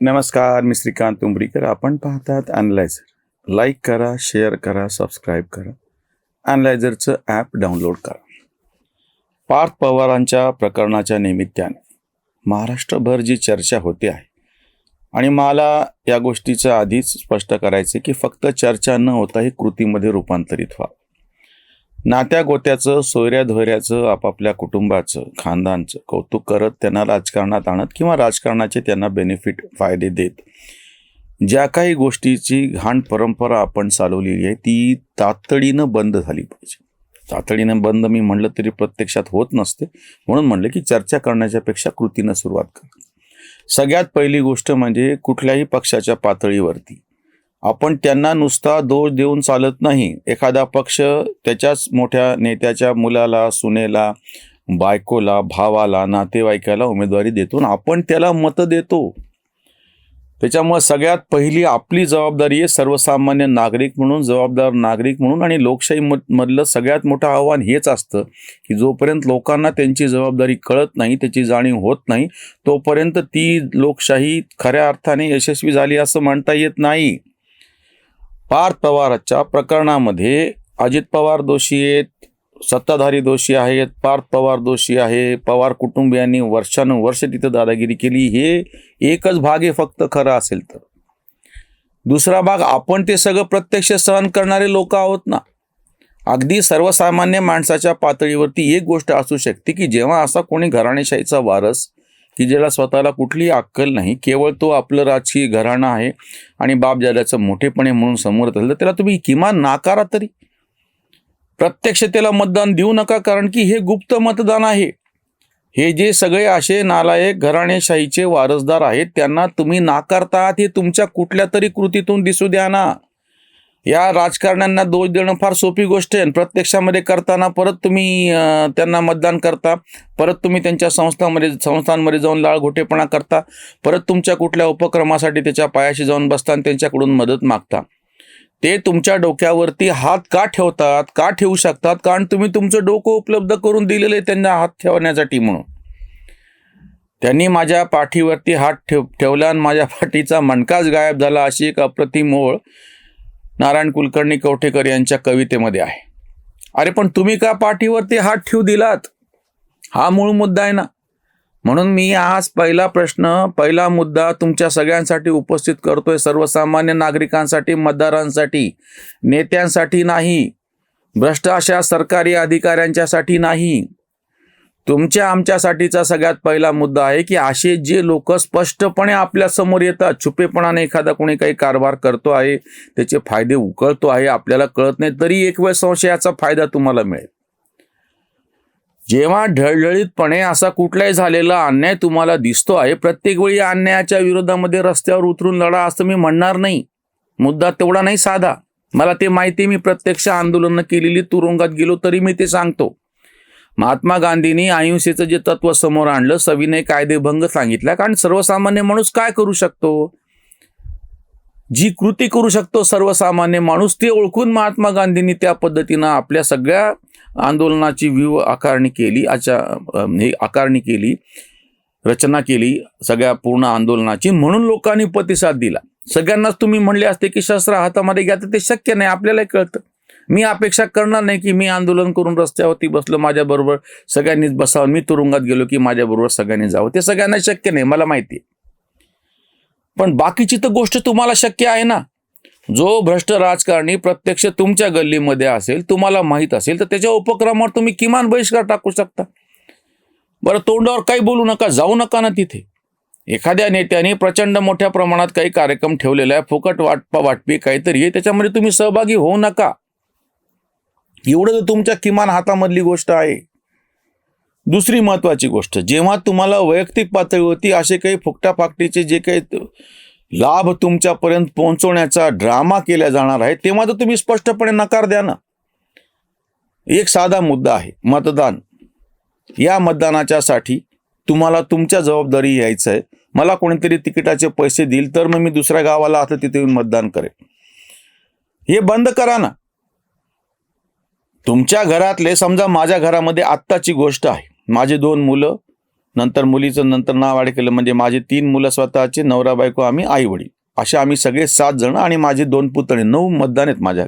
नमस्कार मी श्रीकांत उंबरीकर आपण पाहतात अनलायझर लाईक करा शेअर करा सबस्क्राईब करा. अनलायझरचं ॲप डाउनलोड करा. पार्थ पवारांच्या प्रकरणाच्या निमित्ताने महाराष्ट्रभर जी चर्चा होते आहे आणि मला या गोष्टीचं आधीच स्पष्ट करायचं की फक्त चर्चा न होता हे कृतीमध्ये रूपांतरित व्हावं. नात्या गोत्याचं सोयऱ्या धोयऱ्याचं आपापल्या कुटुंबाचं खानदानचं कौतुक करत त्यांना राजकारणात आणत किंवा राजकारणाचे त्यांना बेनिफिट फायदे देत. ज्या काही गोष्टीची घाण परंपरा आपण चालवलेली आहे ती तातडीनं बंद झाली पाहिजे. तातडीनं बंद मी म्हणलं तरी प्रत्यक्षात होत नसते. म्हणून म्हणलं की चर्चा करण्याच्या पेक्षा कृतीनं सुरुवात कर. सगळ्यात पहिली गोष्ट म्हणजे कुठल्याही पक्षाच्या पातळीवरती आपण त्यांना नुसता दोष देऊन चालत नाही. एखादा पक्ष त्याच्याच मोठ्या नेत्याच्या मुलाला सुनेला बायकोला भावाला नातेवाईकाला उमेदवारी देतो आपण त्याला मतं देतो. त्याच्यामुळे सगळ्यात पहिली आपली जबाबदारी आहे सर्वसामान्य नागरिक म्हणून जबाबदार नागरिक म्हणून आणि लोकशाही मधलं सगळ्यात मोठं आव्हान हेच असतं की जोपर्यंत लोकांना त्यांची जबाबदारी कळत नाही त्याची जाणीव होत नाही तोपर्यंत ती लोकशाही खऱ्या अर्थाने यशस्वी झाली असं म्हणता येत नाही. पार्थ पवारच्या प्रकरणामध्ये अजित पवार दोषी आहेत सत्ताधारी दोषी आहेत पार्थ पवार दोषी आहे पवार कुटुंबियांनी वर्षानुवर्ष तिथं दादागिरी केली. हे एकच भाग आहे फक्त खरं असेल तर. दुसरा भाग आपण ते सगळं प्रत्यक्ष सहन करणारे लोक आहोत ना. अगदी सर्वसामान्य माणसाच्या पातळीवरती एक गोष्ट असू शकते की जेव्हा असा कोणी घराणेशाहीचा वारस की ज्याला स्वतःला कुठलीही अक्कल नाही केवळ तो आपलं राजकीय घराणं आहे आणि बापजाद्याचं मोठेपणे म्हणून समोर असेल तर त्याला तुम्ही किमान नाकारा तरी. प्रत्यक्ष त्याला मतदान देऊ नका कारण की हे गुप्त मतदान आहे. हे जे सगळे असे नालायक घराणेशाहीचे वारसदार आहेत त्यांना तुम्ही नाकारता आहात हे तुमच्या कुठल्या तरी कृतीतून दिसू द्या ना. या राजकारण्यांना दोष देणं फार सोपी गोष्ट आहे. प्रत्यक्षामध्ये करताना परत तुम्ही त्यांना मतदान करता. परत तुम्ही त्यांच्या संस्थांमध्ये संस्थांमध्ये जाऊन लाळघोटेपणा करता. परत तुमच्या कुठल्या उपक्रमासाठी त्याच्या पायाशी जाऊन बसता आणि त्यांच्याकडून मदत मागता. ते तुमच्या डोक्यावरती हात का ठेवतात का ठेवू शकतात? कारण तुम्ही तुमचं डोकं उपलब्ध करून दिलेलं आहे त्यांना हात ठेवण्यासाठी म्हणून. त्यांनी माझ्या पाठीवरती हात ठेव ठेवला आणि माझ्या पाठीचा मणकाच गायब झाला अशी एक अप्रतिम ओळ. नारायण कुलकर्णी कवठेकर यांच्या कवितेमध्ये आहे. अरे पण तुम्ही का पाठीवरती हात ठेवू दिलात? हा मूळ मुद्दा आहे ना. म्हणून मी आज पहिला प्रश्न पहिला मुद्दा तुमच्या सगळ्यांसाठी उपस्थित करतोय. सर्वसामान्य नागरिकांसाठी मतदारांसाठी नेत्यांसाठी नाही. भ्रष्ट अशा सरकारी अधिकाऱ्यांच्यासाठी नाही. तुमच्या आमच्यासाठीचा सगळ्यात पहिला मुद्दा आहे की असे जे लोक स्पष्टपणे आपल्यासमोर येतात छुपेपणाने एखादा कोणी काही कारभार करतो आहे त्याचे फायदे उकळतो आहे आपल्याला कळत नाही तरी एक वेळ संशयाचा फायदा तुम्हाला मिळेल. जेव्हा ढळढळीतपणे असा कुठलाही झालेला अन्याय तुम्हाला दिसतो आहे प्रत्येक वेळी या अन्यायाच्या विरोधामध्ये रस्त्यावर उतरून लढा असं मी म्हणणार नाही. मुद्दा तेवढा नाही साधा. मला ते माहिती मी प्रत्यक्ष आंदोलनं केलेली तुरुंगात गेलो तरी मी ते सांगतो. महात्मा गांधींनी अहिंसेचं जे तत्व समोर आणलं सविनय कायदेभंग सांगितला कारण सर्वसामान्य माणूस काय करू शकतो? जी कृती करू शकतो सर्वसामान्य माणूस ते ओळखून महात्मा गांधींनी त्या पद्धतीनं आपल्या सगळ्या आंदोलनाची व्यूह आकारणी केली अच्छा हे आकारणी केली रचना केली सगळ्या पूर्ण आंदोलनाची. म्हणून लोकांनी प्रतिसाद दिला. सगळ्यांनाच तुम्ही म्हणले असते की शस्त्र हातामध्ये घ्या तर ते शक्य नाही आपल्यालाही कळतं. मी अपेक्षा करणार नाही की मी आंदोलन करून रस्त्यावरती बसलो माझ्याबरोबर सगळ्यांनीच बसावं. मी तुरुंगात गेलो की माझ्याबरोबर सगळ्यांनी जावं. ते सगळ्यांना शक्य नाही मला माहिती आहे. पण बाकीची तर गोष्ट तुम्हाला शक्य आहे ना. जो भ्रष्ट राजकारणी प्रत्यक्ष तुमच्या गल्लीमध्ये असेल तुम्हाला माहीत असेल तर त्याच्या उपक्रमावर तुम्ही किमान बहिष्कार टाकू शकता. बरं तोंडावर काही बोलू नका जाऊ नका ना तिथे. एखाद्या नेत्याने प्रचंड मोठ्या प्रमाणात काही कार्यक्रम ठेवलेला आहे. फुकट वाटपा वाटपी काहीतरी आहे. त्याच्यामध्ये तुम्ही सहभागी होऊ नका. एवढं तर तुमच्या किमान हातामधली गोष्ट आहे. दुसरी महत्त्वाची गोष्ट जेव्हा तुम्हाला वैयक्तिक पातळीवरती असे काही फुकटाफाकटीचे जे काही लाभ तुमच्यापर्यंत पोहोचवण्याचा ड्रामा केला जाणार आहे तेव्हा तर तुम्ही स्पष्टपणे नकार द्या ना. एक साधा मुद्दा आहे मतदान. या मतदानाच्या साठी तुम्हाला तुमच्या जबाबदारी यायचं आहे. मला कोणीतरी तिकिटाचे पैसे देईल तर मग मी दुसऱ्या गावाला आता तिथे येऊन मतदान करेन. हे बंद करा ना. तुमच्या घरातले समजा माझ्या घरामध्ये आत्ताची गोष्ट आहे. माझे दोन मुलं नंतर मुलीचं नंतर नाव आड केलं म्हणजे माझे तीन मुलं स्वतःचे नवरा बायको आम्ही आई वडील असे आम्ही सगळे सात जण आणि माझे दोन पुतणे नऊ मतदान आहेत माझ्या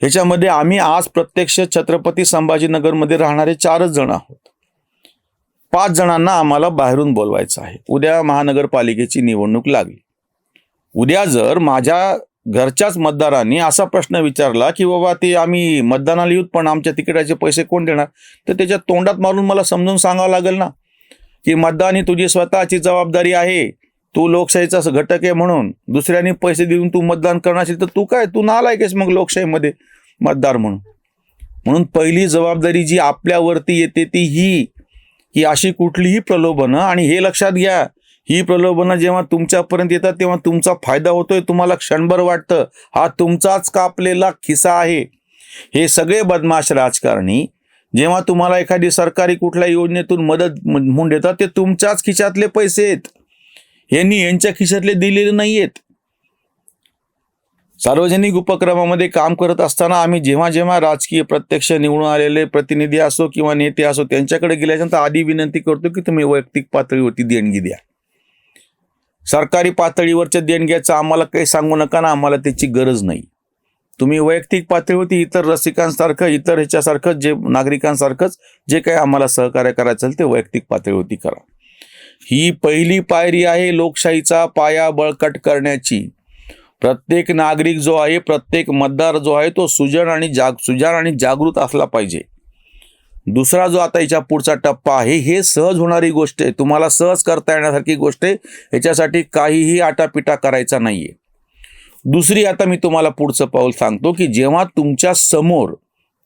ह्याच्यामध्ये आम्ही आज प्रत्यक्ष छत्रपती संभाजीनगरमध्ये राहणारे चारच जण आहोत. पाच जणांना आम्हाला बाहेरून बोलवायचं आहे. उद्या महानगरपालिकेची निवडणूक लागली. उद्या जर माझ्या घरच्याच मतदारांनी असा प्रश्न विचारला की बाबा ते आम्ही मतदानाला येऊत पण आमच्या तिकिटाचे पैसे कोण देणार? तर त्याच्या तोंडात मारून मला समजून सांगावं लागेल ना की मतदान ही तुझी स्वतःची जबाबदारी आहे तू लोकशाहीचा घटक आहे म्हणून. दुसऱ्यांनी पैसे देऊन तू मतदान करणार असेल तर तू काय? तू नालायकेस मग लोकशाहीमध्ये मतदार म्हणून. म्हणून पहिली जबाबदारी जी आपल्यावरती येते ती ही की अशी कुठलीही प्रलोभनं आणि हे लक्षात घ्या ही प्रलोभनं जेव्हा तुमच्यापर्यंत येतात तेव्हा तुमचा फायदा होतोय तुम्हाला क्षणभर वाटतं हा तुमचाच कापलेला खिसा आहे. हे सगळे बदमाश राजकारणी जेव्हा तुम्हाला एखादी सरकारी कुठल्या योजनेतून मदत म्हणून देतात ते तुमच्याच खिशातले पैसे आहेत. यांनी यांच्या खिशातले दिलेले नाही आहेत सार्वजनिक उपक्रमामध्ये काम करत असताना आम्ही जेव्हा जेव्हा राजकीय प्रत्यक्ष निवडून आलेले प्रतिनिधी असो किंवा नेते असो त्यांच्याकडे गेल्याच्यानंतर आधी विनंती करतो की तुम्ही वैयक्तिक पातळीवरती देणगी द्या. सरकारी पातळीवरच्या देणग्याचं आम्हाला काही सांगू नका ना आम्हाला त्याची गरज नाही. तुम्ही वैयक्तिक पातळीवरती इतर रसिकांसारखं इतर ह्याच्यासारखं जे नागरिकांसारखंच जे काही आम्हाला सहकार्य करायचं असेल ते वैयक्तिक पातळीवरती करा ही पहिली पायरी आहे लोकशाहीचा पाया बळकट करण्याची. प्रत्येक नागरिक जो आहे प्रत्येक मतदार जो आहे तो सुजन आणि जाग सुजाण आणि जागृत असला पाहिजे. दुसरा जो आता याच्या पुढचा टप्पा आहे हे सहज होणारी गोष्ट आहे. तुम्हाला सहज करता येण्यासारखी गोष्ट आहे. याच्यासाठी काहीही आटापिटा करायचा नाही आहे दुसरी आता मी तुम्हाला पुढचं पाऊल सांगतो की जेव्हा तुमच्यासमोर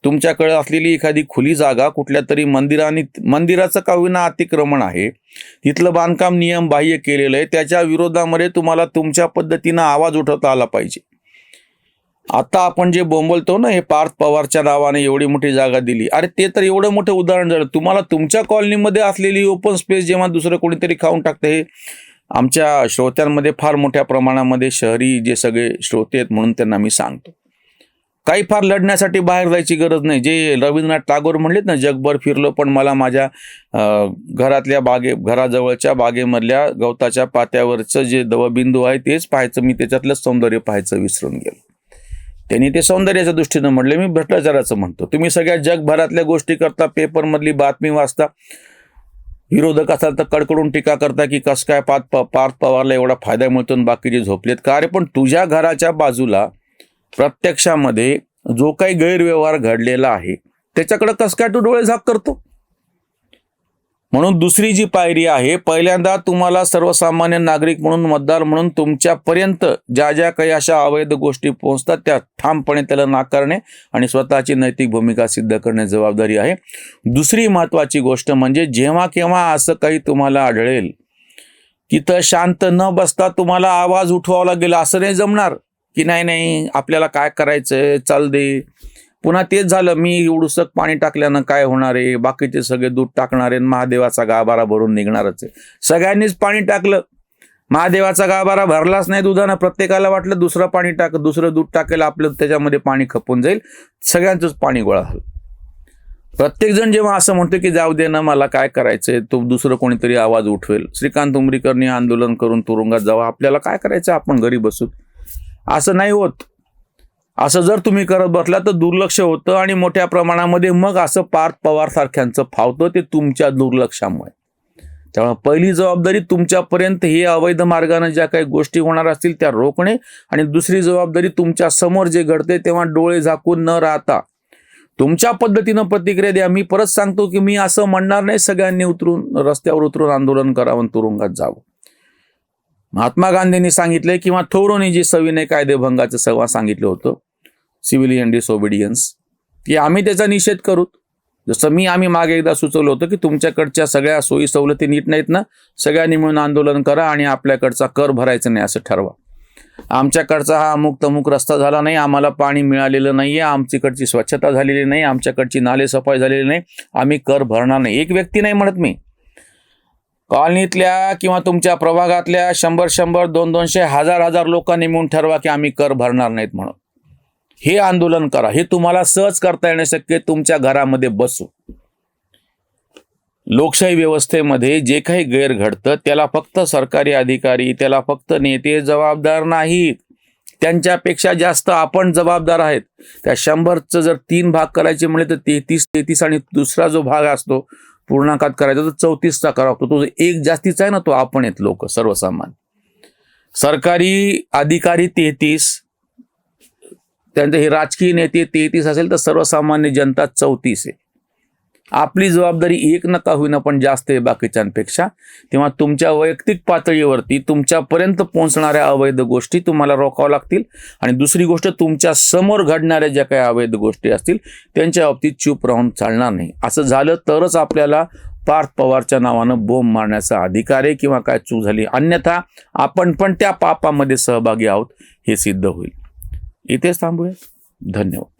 तुमच्याकडे असलेली एखादी खुली जागा कुठल्या तरी मंदिराने मंदिराचं का विना अतिक्रमण आहे तिथलं बांधकाम नियम बाह्य केलेलं आहे त्याच्या विरोधामध्ये तुम्हाला तुमच्या पद्धतीनं आवाज उठवता आला पाहिजे. आता आपण जे बोंबलतो ना हे पार्थ पवारच्या नावाने एवढी मोठी जागा दिली. अरे ते तर एवढं मोठं उदाहरण झालं. तुम्हाला तुमच्या कॉलनीमध्ये असलेली ओपन स्पेस जेव्हा दुसरं कोणीतरी खाऊन टाकतं हे आमच्या श्रोत्यांमध्ये फार मोठ्या प्रमाणामध्ये शहरी जे सगळे श्रोते आहेत म्हणून त्यांना मी सांगतो. काही फार लढण्यासाठी बाहेर जायची गरज नाही. जे रवींद्रनाथ टागोर म्हणलेत ना जगभर फिरलो पण मला माझ्या घरातल्या बागे घराजवळच्या बागेमधल्या गवताच्या पात्यावरचं जे दवबिंदू आहे तेच पाहायचं मी त्याच्यातलं सौंदर्य पाहायचं विसरून गेलो. त्यांनी ते सौंदर्याच्या दृष्टीनं म्हटले मी भ्रष्टाचाराचं म्हणतो. तुम्ही सगळ्या जगभरातल्या गोष्टी करता पेपरमधली बातमी वाचता. विरोधक असाल तर कडकडून टीका करता की कस काय पात प पार्थ पवारला एवढा फायदा मिळतो बाकीचे झोपलेत. का अरे पण तुझ्या घराच्या बाजूला प्रत्यक्षामध्ये जो काही गैरव्यवहार घडलेला आहे त्याच्याकडे कस काय तू डोळे झाक करतो? म्हणून दुसरी जी पायरी आहे पहिल्यांदा तुम्हाला सर्वसामान्य नागरिक म्हणून मतदार म्हणून तुमच्यापर्यंत ज्या ज्या काही अशा अवैध गोष्टी पोहोचतात त्या ठामपणे त्याला नाकारणे आणि स्वतःची नैतिक भूमिका सिद्ध करणे जबाबदारी आहे. दुसरी महत्वाची गोष्ट म्हणजे जेव्हा केव्हा असं काही तुम्हाला आढळेल तिथं शांत न बसता तुम्हाला आवाज उठवावा लागेल असं नाही जमणार की नाही नाही आपल्याला काय करायचं चाल दे. पुन्हा तेच झालं मी एवढूसक पाणी टाकल्यानं काय होणार आहे? बाकीचे सगळे दूध टाकणार आहे महादेवाचा गाभारा भरून निघणारच आहे. सगळ्यांनीच पाणी टाकलं. महादेवाचा गाभारा भरलाच नाही दुधानं. प्रत्येकाला वाटलं दुसरं पाणी टाक दुसरं दूध टाकेल आपलं त्याच्यामध्ये पाणी खपून जाईल. सगळ्यांचंच पाणी गोळा झालं. प्रत्येकजण जेव्हा असं म्हणतो की जाऊ दे ना मला काय करायचंय? तो दुसरं कोणीतरी आवाज उठवेल. श्रीकांत उमरीकरनी आंदोलन करून तुरुंगात जावं. आपल्याला काय करायचं आपण घरी बसू असं नाही होत. असं जर तुम्ही करत बसला तर दुर्लक्ष होतं आणि मोठ्या प्रमाणामध्ये मग असं पार्थ पवार सारख्यांचं फावतं ते तुमच्या दुर्लक्षामुळे. त्यामुळे पहिली जबाबदारी तुमच्यापर्यंत हे अवैध मार्गाने ज्या काही गोष्टी होणार असतील त्या रोखणे आणि दुसरी जबाबदारी तुमच्यासमोर जे घडते तेव्हा डोळे झाकून न राहता. तुमच्या पद्धतीनं प्रतिक्रिया द्या. मी परत सांगतो की मी असं म्हणणार नाही सगळ्यांनी उतरून रस्त्यावर उतरून आंदोलन करावं तुरुंगात जावं. महात्मा गांधींनी सांगितले किंवा थोरोनी जे सविनय कायदेभंगाचं सव्हा सांगितलं होतं सिव्हिलियन डिसओबिडियन्स की आम्ही त्याचा निषेध करू जसं मी आम्ही मागे एकदा सुचवलं होतं की तुमच्याकडच्या सगळ्या सोयी सवलती नीट नाहीत ना सगळ्यांनी मिळून आंदोलन करा आणि आपल्याकडचा कर भरायचा नाही असं ठरवा. आमच्याकडचा हा अमुक तमुक रस्ता झाला नाही आम्हाला पाणी मिळालेलं नाही आहे आमच्याकडची स्वच्छता झालेली नाही आमच्याकडची नाले सफाई झालेली नाही आम्ही कर भरणार नाही. एक व्यक्ती नाही म्हणत मी. कॉलनीतल्या किंवा तुमच्या प्रभागातल्या शंभर शंभर दोन दोनशे हजार हजार लोकांनी मिळून ठरवा की आम्ही कर भरणार नाहीत म्हणून. हे आंदोलन करा. हे तुम्हाला सहज करता येणे शक्य तुमच्या घरामध्ये बसू. लोकशाही व्यवस्थेमध्ये जे काही गैर घडतं त्याला फक्त सरकारी अधिकारी त्याला फक्त नेते जबाबदार नाहीत. त्यांच्यापेक्षा जास्त आपण जबाबदार आहेत. त्या शंभरचं जर तीन भाग करायचे म्हणले तर तेहतीस तेहतीस आणि दुसरा जो भाग असतो पूर्णांकात करायचा तो चौतीसचा करावा लागतो. तो एक जास्तीचा आहे ना तो आपण आहेत लोक सर्वसामान्य. सरकारी अधिकारी तेहतीस त्यांचे हे राजकीय नेते तेहतीस असेल तर सर्वसामान्य जनता चौतीस आहे. आपली जबाबदारी एक नका होईना पण जास्त आहे बाकीच्यांपेक्षा. तेव्हा तुमच्या वैयक्तिक पातळीवरती तुमच्यापर्यंत पोहोचणाऱ्या अवैध गोष्टी तुम्हाला रोखाव्या लागतील आणि दुसरी गोष्ट तुमच्यासमोर घडणाऱ्या ज्या काही अवैध गोष्टी असतील त्यांच्या बाबतीत चूप राहून चालणार नाही. असं झालं तरच आपल्याला पार्थ पवारच्या नावानं बोंब मारण्याचा अधिकार आहे किंवा काय चूक झाली. अन्यथा आपण पण त्या पापामध्ये सहभागी आहोत हे सिद्ध होईल. इथेच थांबूया धन्यवाद